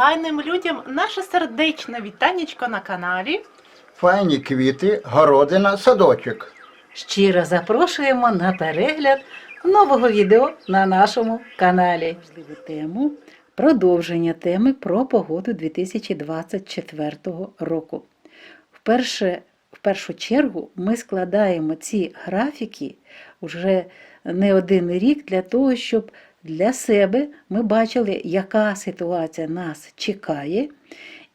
файним людям наше сердечне вітанечко на каналі. Файні квіти, городина, садочок. Щиро запрошуємо на перегляд нового відео на нашому каналі. Важливу тему продовження теми про погоду 2024 року. Вперше, в першу чергу ми складаємо ці графіки вже не один рік для того, щоб для себе ми бачили, яка ситуація нас чекає,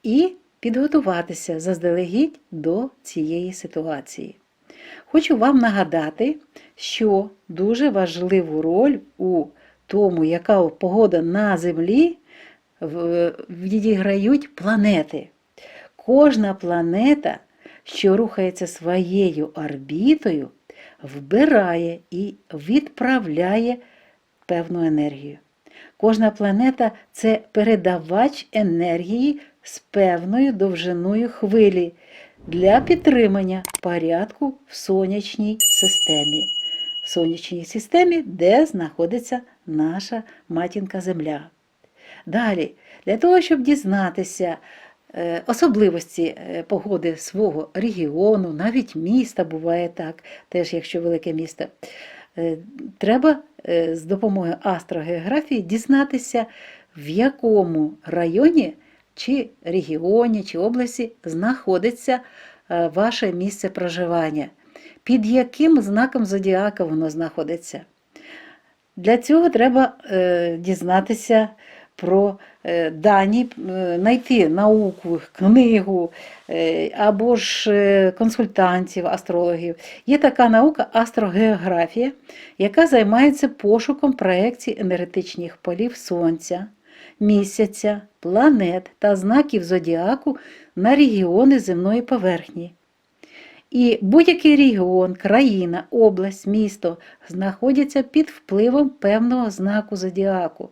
і підготуватися заздалегідь до цієї ситуації. Хочу вам нагадати, що дуже важливу роль у тому, яка погода на Землі, відіграють планети. Кожна планета, що рухається своєю орбітою, вбирає і відправляє певну енергію. Кожна планета це передавач енергії з певною довжиною хвилі для підтримання порядку в сонячній системі. В сонячній системі, де знаходиться наша матінка Земля. Далі, для того, щоб дізнатися е, особливості е, погоди свого регіону, навіть міста буває так, теж якщо велике місто, треба е, з допомогою астрогеографії дізнатися, в якому районі чи регіоні, чи області знаходиться е, ваше місце проживання, під яким знаком зодіака воно знаходиться. Для цього треба е, дізнатися про е, дані, е, знайти науку, книгу е, або ж е, консультантів, астрологів. Є така наука астрогеографія, яка займається пошуком проекцій енергетичних полів Сонця, місяця, планет та знаків зодіаку на регіони земної поверхні. І будь-який регіон, країна, область, місто знаходяться під впливом певного знаку зодіаку.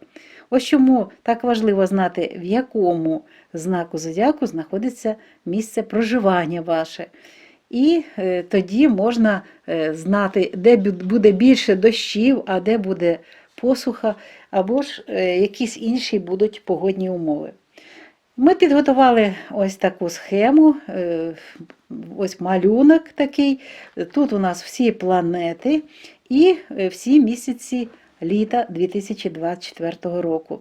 Ось чому так важливо знати, в якому знаку зодіаку знаходиться місце проживання ваше. І е, тоді можна е, знати, де буде більше дощів, а де буде посуха, або ж е, якісь інші будуть погодні умови. Ми підготували ось таку схему, ось малюнок такий. Тут у нас всі планети і всі місяці літа 2024 року.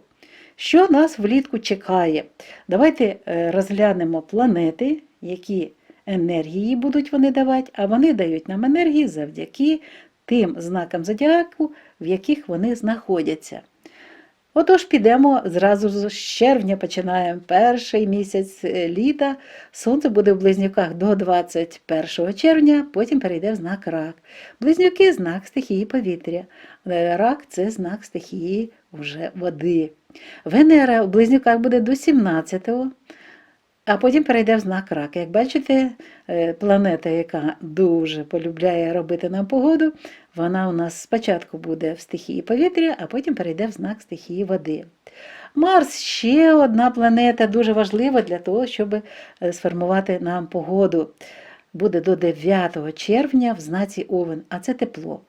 Що нас влітку чекає? Давайте е, розглянемо планети, які енергії будуть вони давати, а вони дають нам енергії завдяки тим знакам зодіаку, в яких вони знаходяться. Отож, підемо зразу з червня, починаємо перший місяць е, літа. Сонце буде в близнюках до 21 червня, потім перейде в знак рак. Близнюки знак стихії повітря. Е, Рак це знак стихії вже води. Венера в близнюках буде до 17-го, а потім перейде в знак рак. Як бачите, е, планета, яка дуже полюбляє робити нам погоду, вона у нас спочатку буде в стихії повітря, а потім перейде в знак стихії води. Марс ще одна планета, дуже важлива для того, щоб е, сформувати нам погоду. Буде до 9 червня в знаці Овен, а це тепло.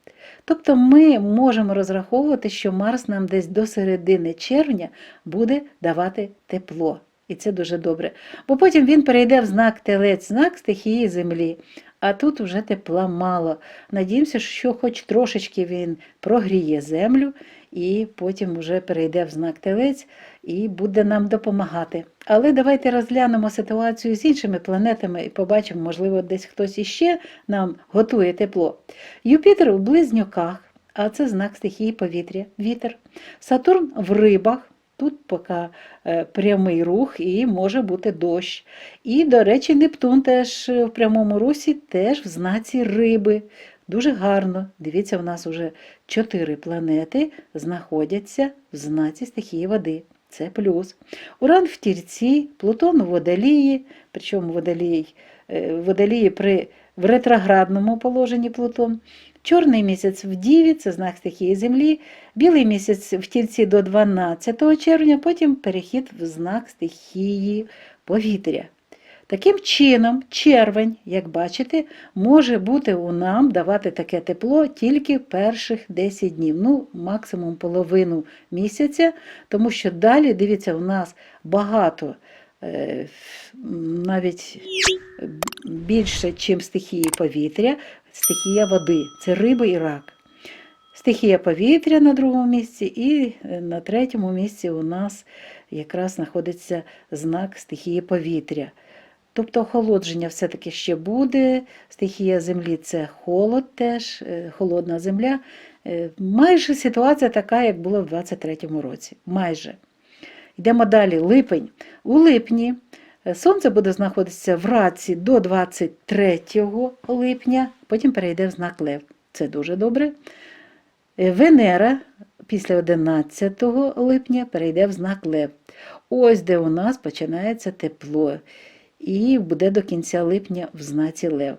Тобто ми можемо розраховувати, що Марс нам десь до середини червня буде давати тепло. І це дуже добре. Бо потім він перейде в знак телець, знак стихії землі. А тут вже тепла мало. Надіємося, що хоч трошечки він прогріє землю і потім вже перейде в знак телець і буде нам допомагати. Але давайте розглянемо ситуацію з іншими планетами і побачимо, можливо, десь хтось іще нам готує тепло. Юпітер у близнюках, а це знак стихії повітря, вітер. Сатурн в рибах. Тут поки е, прямий рух і може бути дощ. І, до речі, Нептун теж е, в прямому русі, теж в знаці риби. Дуже гарно. Дивіться, у нас вже чотири планети знаходяться в знаці стихії води. Це плюс. Уран в тільці, Плутон у водолії, причому водолій, е, водолії при в ретроградному положенні Плутон. Чорний місяць в Діві, це знак стихії Землі, білий місяць в тільці до 12 червня, потім перехід в знак стихії повітря. Таким чином, червень, як бачите, може бути у нам давати таке тепло тільки перших 10 днів, ну, максимум половину місяця, тому що далі, дивіться, у нас багато, е, навіть більше, ніж стихії повітря, стихія води це риби і рак. Стихія повітря на другому місці, і е, на третьому місці у нас якраз знаходиться знак стихії повітря. Тобто охолодження все-таки ще буде. Стихія землі це холод теж, е, холодна земля. Е, Майже ситуація така, як була в 23-му році. Майже. Йдемо далі. Липень. У липні сонце буде знаходитися в раці до 23 липня, потім перейде в знак Лев. Це дуже добре. Е, Венера після 11 липня перейде в знак Лев. Ось де у нас починається тепло. І буде до кінця липня в знаці Лев.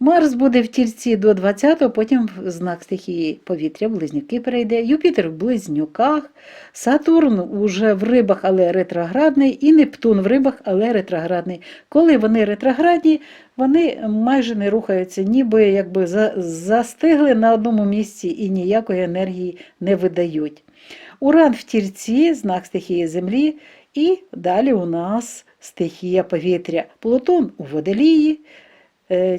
Марс буде в тільці до 20-го, потім в знак стихії повітря, близнюки перейде. Юпітер в близнюках, Сатурн уже в рибах, але ретроградний, і Нептун в рибах, але ретроградний. Коли вони ретроградні, вони майже не рухаються, ніби якби застигли на одному місці і ніякої енергії не видають. Уран в тільці, знак стихії Землі, і далі у нас стихія повітря. Плутон у водолії,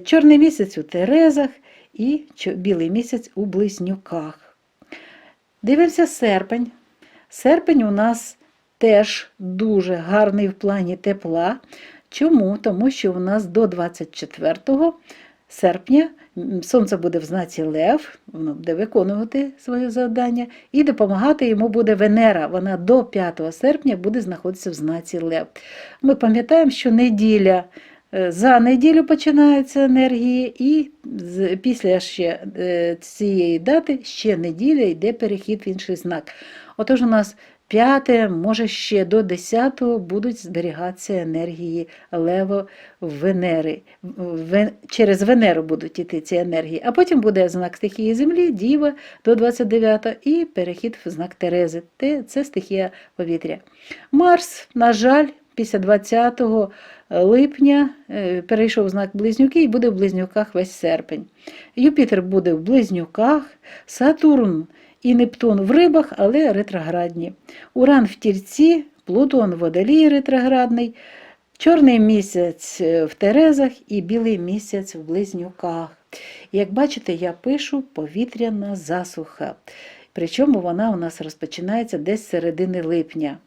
чорний місяць у Терезах і білий місяць у близнюках. Дивимося серпень. Серпень у нас теж дуже гарний в плані тепла. Чому? Тому що у нас до 24 серпня сонце буде в знаці Лев, воно буде виконувати своє завдання, і допомагати йому буде Венера. Вона до 5 серпня буде знаходитися в знаці Лев. Ми пам'ятаємо, що неділя. Е, За неділю починаються енергії, і після ще е, цієї дати ще неділя йде перехід в інший знак. Отож, у нас п'яте, може ще до 10 будуть зберігатися енергії Лево Венери. Через Венеру будуть іти ці енергії, а потім буде знак стихії Землі, Діва до 29 і перехід в знак Терези. Це стихія повітря. Марс, на жаль, після 20 липня е, перейшов знак Близнюки і буде в Близнюках весь серпень. Юпітер буде в Близнюках, Сатурн і Нептун в рибах, але ретроградні. Уран в тільці, Плутон в водолії ретроградний, чорний місяць е, в Терезах і білий місяць в Близнюках. Як бачите, я пишу повітряна засуха. Причому вона у нас розпочинається десь середини липня.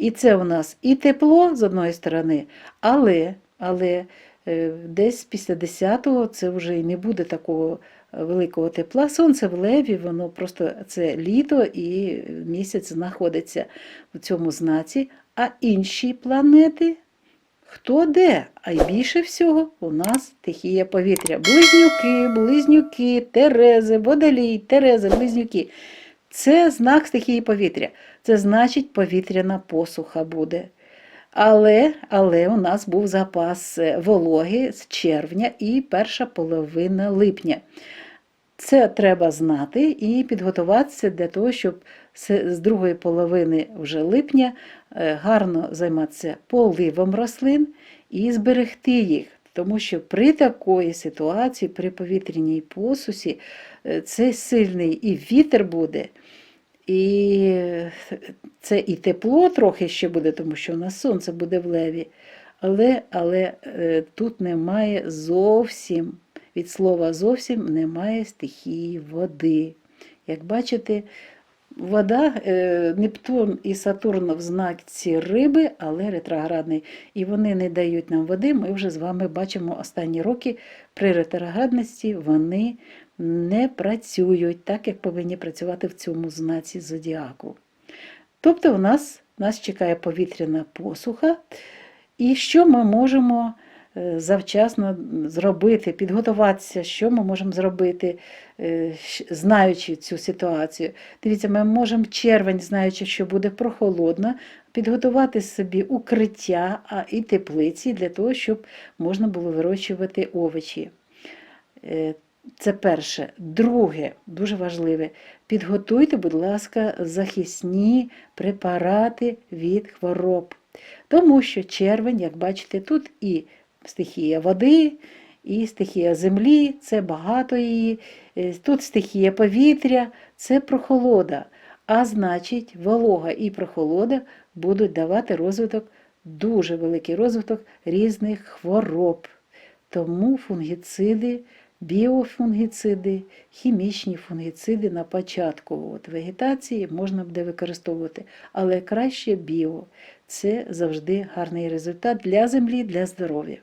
І це у нас і тепло з одної сторони, але, але е, десь після 10-го це вже і не буде такого е, великого тепла. Сонце в леві, воно просто це літо і місяць знаходиться в цьому знаці, а інші планети. Хто де? А й більше всього у нас стихія повітря. Близнюки, близнюки, Терези, водолій, Терези, близнюки. Це знак стихії повітря. Це значить повітряна посуха буде. Але, але у нас був запас е, вологи з червня і перша половина липня. Це треба знати і підготуватися для того, щоб з другої половини вже липня е, гарно займатися поливом рослин і зберегти їх. Тому що при такої ситуації, при повітряній посусі, е, це сильний і вітер буде, і це і тепло трохи ще буде, тому що у нас сонце буде в леві. Але, але е, тут немає зовсім, від слова зовсім немає стихії води. Як бачите, вода, е, Нептун і Сатурн в знаці риби, але ретроградний. І вони не дають нам води. Ми вже з вами бачимо останні роки при ретроградності вони не працюють так, як повинні працювати в цьому знаці зодіаку. Тобто, у нас, нас чекає повітряна посуха. І що ми можемо завчасно зробити, підготуватися, що ми можемо зробити, е, знаючи цю ситуацію. Дивіться, ми можемо червень, знаючи, що буде прохолодно, підготувати собі укриття і теплиці для того, щоб можна було вирощувати овочі. Е, Це перше. Друге, дуже важливе, підготуйте, будь ласка, захисні препарати від хвороб. Тому що червень, як бачите, тут і стихія води і стихія землі, це багато її. Е, Тут стихія повітря, це прохолода. А значить, волога і прохолода будуть давати розвиток, дуже великий розвиток різних хвороб. Тому фунгіциди, біофунгіциди, хімічні фунгіциди на початку от, вегетації можна буде використовувати, але краще біо. Це завжди гарний результат для землі, для здоров'я.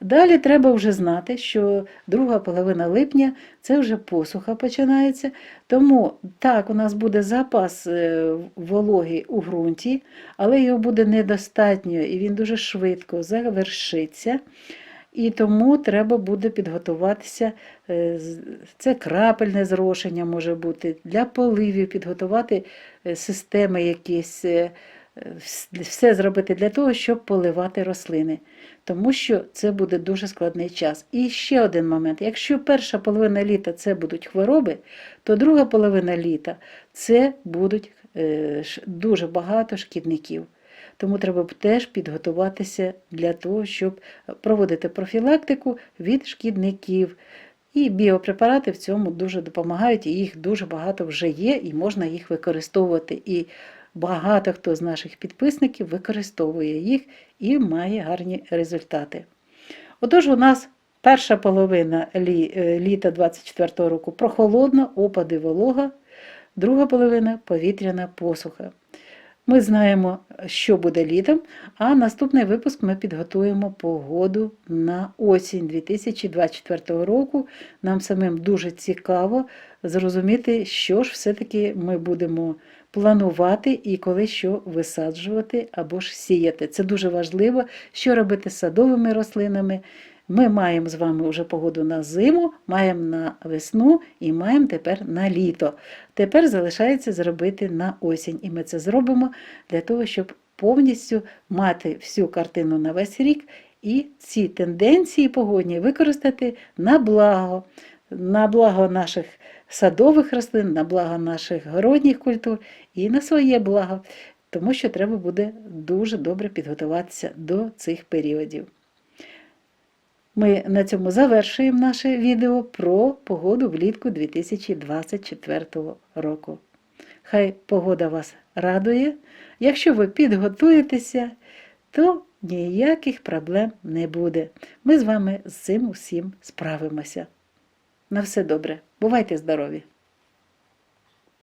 Далі треба вже знати, що друга половина липня це вже посуха починається. Тому так, у нас буде запас е, вологи у ґрунті, але його буде недостатньо і він дуже швидко завершиться. І тому треба буде підготуватися, е, це крапельне зрошення може бути, для поливів підготувати е, системи якісь, все зробити для того, щоб поливати рослини. Тому що це буде дуже складний час. І ще один момент: якщо перша половина літа це будуть хвороби, то друга половина літа це будуть е, дуже багато шкідників. Тому треба теж підготуватися для того, щоб проводити профілактику від шкідників. І біопрепарати в цьому дуже допомагають, і їх дуже багато вже є, і можна їх використовувати. І багато хто з наших підписників використовує їх і має гарні результати. Отож, у нас перша половина лі, е, літа 24 року прохолодна, опади волога, друга половина повітряна посуха. Ми знаємо, що буде літом, а наступний випуск ми підготуємо погоду на осінь 2024 року. Нам самим дуже цікаво зрозуміти, що ж все-таки ми будемо планувати і коли що висаджувати або ж сіяти. Це дуже важливо, що робити з садовими рослинами. Ми маємо з вами вже погоду на зиму, маємо на весну і маємо тепер на літо. Тепер залишається зробити на осінь. І ми це зробимо для того, щоб повністю мати всю картину на весь рік і ці тенденції погодні використати на благо, на благо наших садових рослин, на благо наших городніх культур і на своє благо, тому що треба буде дуже добре підготуватися до цих періодів. Ми на цьому завершуємо наше відео про погоду влітку 2024 року. Хай погода вас радує. Якщо ви підготуєтеся, то ніяких проблем не буде. Ми з вами з цим усім справимося. На все добре. Бувайте здорові!